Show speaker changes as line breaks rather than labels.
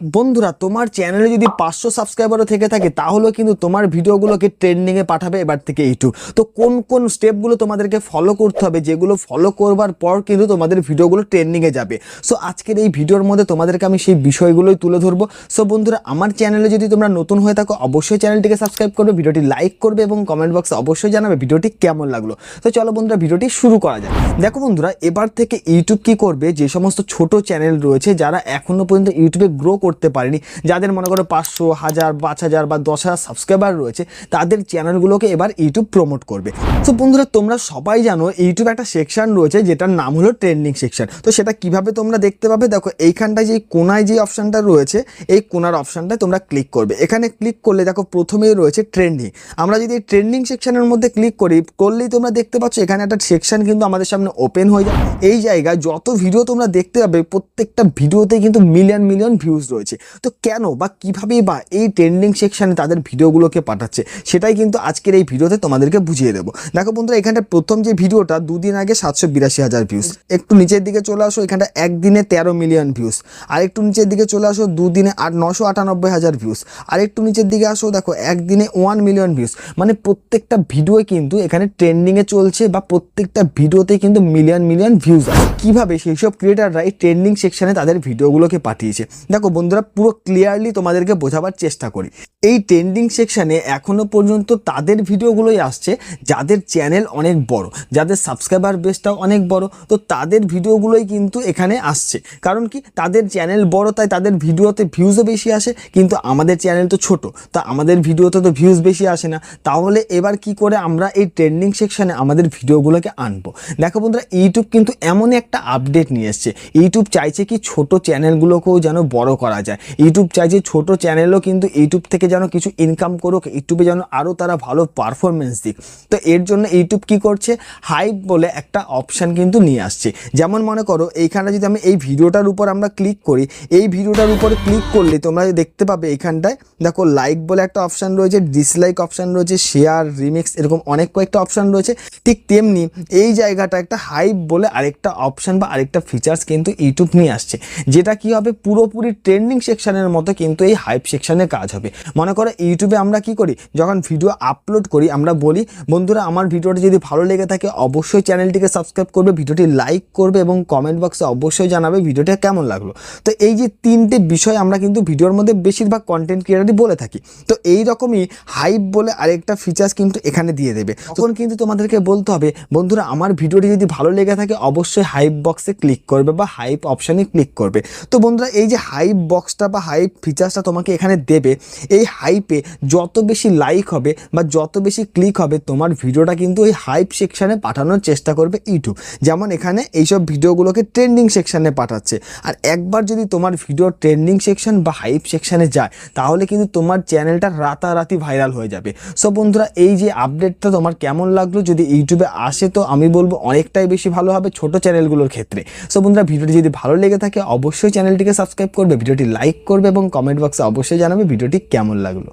বন্ধুরা, তোমার চ্যানেলে যদি পাঁচশো সাবস্ক্রাইবারও থেকে থাকে, তাহলেও কিন্তু তোমার ভিডিওগুলোকে ট্রেন্ডিংয়ে পাঠাবে এবার থেকে ইউটিউব তো কোন কোন স্টেপগুলো তোমাদেরকে ফলো করতে হবে, যেগুলো ফলো করবার পর কিন্তু তোমাদের ভিডিওগুলো ট্রেন্ডিংয়ে যাবে। সো আজকের এই ভিডিওর মধ্যে তোমাদেরকে আমি সেই বিষয়গুলোই তুলে ধরবো। সো বন্ধুরা, আমার চ্যানেলে যদি তোমরা নতুন হয়ে থাকো, অবশ্যই চ্যানেলটিকে সাবস্ক্রাইব করবে, ভিডিওটি লাইক করবে এবং কমেন্ট বক্সে অবশ্যই জানাবে ভিডিওটি কেমন লাগল। তো চলো বন্ধুরা, ভিডিওটি শুরু করা যাক। দেখো বন্ধুরা, এবার থেকে ইউটিউব কি করবে, যে সমস্ত ছোট চ্যানেল রয়েছে, যারা এখনও পর্যন্ত ইউটিউবে গ্রো করতে পারেনি। যাদের মনে করো পাঁচশো, হাজার, পাঁচ হাজার বা দশ হাজার সাবস্ক্রাইবার রয়েছে, তাদের চ্যানেলগুলোকে এবার ইউটিউব প্রমোট করবে। তো বন্ধুরা, তোমরা সবাই জানো ইউটিউব একটা সেকশন রয়েছে, যেটার নাম হলো ট্রেন্ডিং সেকশন তো সেটা কীভাবে তোমরা দেখতে পাবে? দেখো, এইখানটায় যে কোনায় যে অপশানটা রয়েছে, এই কোনার অপশানটায় তোমরা ক্লিক করবে। এখানে ক্লিক করলে দেখো প্রথমেই রয়েছে ট্রেন্ডিং আমরা যদি ট্রেন্ডিং সেকশনের মধ্যে ক্লিক করি, করলেই তোমরা দেখতে পাচ্ছ এখানে একটা সেকশন কিন্তু আমাদের সামনে ওপেন হয়ে যায়। এই জায়গায় যত ভিডিও তোমরা দেখতে পাবে, প্রত্যেকটা ভিডিওতে কিন্তু মিলিয়ন মিলিয়ন ভিউজ রয়েছে। তো কেন বা কীভাবে বা এই ট্রেন্ডিং সেকশনে তাদের ভিডিওগুলোকে পাঠাচ্ছে, সেটাই কিন্তু আজকের এই ভিডিওতে তোমাদেরকে বুঝিয়ে দেবো। দেখো বন্ধুরা এখানটা প্রথম যে ভিডিওটা দুদিন আগে সাতশো বিরাশি হাজার ভিউজ একটু নিচের দিকে চলে আসো, এখানটা একদিনে তেরো মিলিয়ন ভিউজ আর একটু নিচের দিকে চলে আসো, দুদিনে আট, নশো আটানব্বই হাজার ভিউজ আর একটু নিচের দিকে আসো, দেখো একদিনে ওয়ান মিলিয়ন ভিউজ মানে প্রত্যেকটা ভিডিও কিন্তু এখানে ট্রেন্ডিংয়ে চলছে বা প্রত্যেকটা ভিডিওতে কিন্তু মিলিয়ন মিলিয়ন ভিউজ আছে কীভাবে সেই সব ক্রিয়েটাররা এই ট্রেন্ডিং সেকশনে তাদের ভিডিওগুলোকে পাঠিয়েছে? দেখো বন্ধুরা পুরো ক্লিয়ারলি তোমাদেরকে বোঝাবার চেষ্টা করি। এই ট্রেন্ডিং সেকশানে এখনও পর্যন্ত তাদের ভিডিওগুলোই আসছে, যাদের চ্যানেল অনেক বড়, যাদের সাবস্ক্রাইবার বেসটাও অনেক বড়, তো তাদের ভিডিওগুলোই কিন্তু এখানে আসছে। কারণ কি? তাদের চ্যানেল বড়, তাই তাদের ভিডিওতে ভিউজও বেশি আসে, কিন্তু আমাদের চ্যানেল তো ছোট, তা আমাদের ভিডিওতে তো ভিউজ বেশি আসে না। তাহলে এবার কি করে আমরা এই ট্রেন্ডিং সেকশানে আমাদের ভিডিওগুলোকে আনব? দেখো বন্ধুরা ইউটিউব কিন্তু এমনই একটা আপডেট নিয়ে এসছে। ইউটিউব চাইছে কি ছোট চ্যানেলগুলোকেও যেন বড় করা যায়। ইউটিউব চাইছে ছোট চ্যানেলও কিন্তু ইউটিউব থেকে যেন কিছু ইনকাম করুক ইউটিউবে যেন আরও তারা ভালো পারফরমেন্স দিক। তো এর জন্য ইউটিউব কি করছে? হাইপ বলে একটা অপশান কিন্তু নিয়ে আসছে। যেমন মনে করো এইখানে যদি আমি এই ভিডিওটার উপর আমরা ক্লিক করি, এই ভিডিওটার উপরে ক্লিক করলে তোমরা দেখতে পাবে এইখানটায়, দেখো লাইক বলে একটা অপশান রয়েছে ডিসলাইক অপশান রয়েছে শেয়ার রিমিক্স এরকম অনেক কয়েকটা অপশান রয়েছে। ঠিক তেমনি এই জায়গাটা একটা হাইপ বলে আরেকটা অপশান বা আরেকটা ফিচার্স কিন্তু ইউটিউব নিয়ে আসছে। যেটা কি হবে? পুরোপুরি ট্রেন্ডিং সেকশনের মতো কিন্তু এই হাইপ সেকশানে কাজ হবে। মনে করো ইউটিউবে আমরা কি করি? যখন ভিডিও আপলোড করি, আমরা বলি, বন্ধুরা, আমার ভিডিওটি যদি ভালো লেগে থাকে, অবশ্যই চ্যানেলটিকে সাবস্ক্রাইব করবে, ভিডিওটি লাইক করবে এবং কমেন্ট বক্সে অবশ্যই জানাবে ভিডিওটা কেমন লাগল। তো এই যে তিনটে বিষয় আমরা কিন্তু ভিডিওর মধ্যে বেশিরভাগ কন্টেন্ট ক্রিয়েটারই বলে থাকি। তো এই রকমই হাইপ বলে আরেকটা ফিচার্স কিন্তু এখানে দিয়ে দেবে। তখন কিন্তু তোমাদেরকে বলতে হবে, বন্ধুরা, আমার ভিডিওটি যদি ভালো লেগে থাকে, অবশ্যই হাইপ বক্সে ক্লিক করবে বা হাইপ অপশানে ক্লিক করবে। তো বন্ধুরা, এই যে হাইপ বক্সটা বা হাইপ ফিচার্সটা তোমাকে এখানে দেবে। এই হাইপে যত বেশি লাইক হবে বা যত বেশি ক্লিক হবে, তোমার ভিডিওটা কিন্তু ওই হাইপ সেকশানে পাঠানোর চেষ্টা করবে ইউটিউব যেমন এখানে এইসব ভিডিওগুলোকে ট্রেন্ডিং সেকশানে পাঠাচ্ছে। আর একবার যদি তোমার ভিডিও ট্রেন্ডিং সেকশন বা হাইপ সেকশানে যায়, তাহলে কিন্তু তোমার চ্যানেলটা রাতারাতি ভাইরাল হয়ে যাবে। সো বন্ধুরা, এই যে আপডেটটা তোমার কেমন লাগল, যদি ইউটিউবে আসে, তো আমি বলব অনেকটাই বেশি ভালো হবে ছোট চ্যানেলগুলোর ক্ষেত্রে। সো বন্ধুরা ভিডিওটি যদি ভালো লেগে থাকে, অবশ্যই চ্যানেলটিকে সাবস্ক্রাইব করবে। ভিডিওটি লাইক করবে এবং কমেন্ট বক্সে অবশ্যই জানাবে ভিডিওটি কেমন লাগল।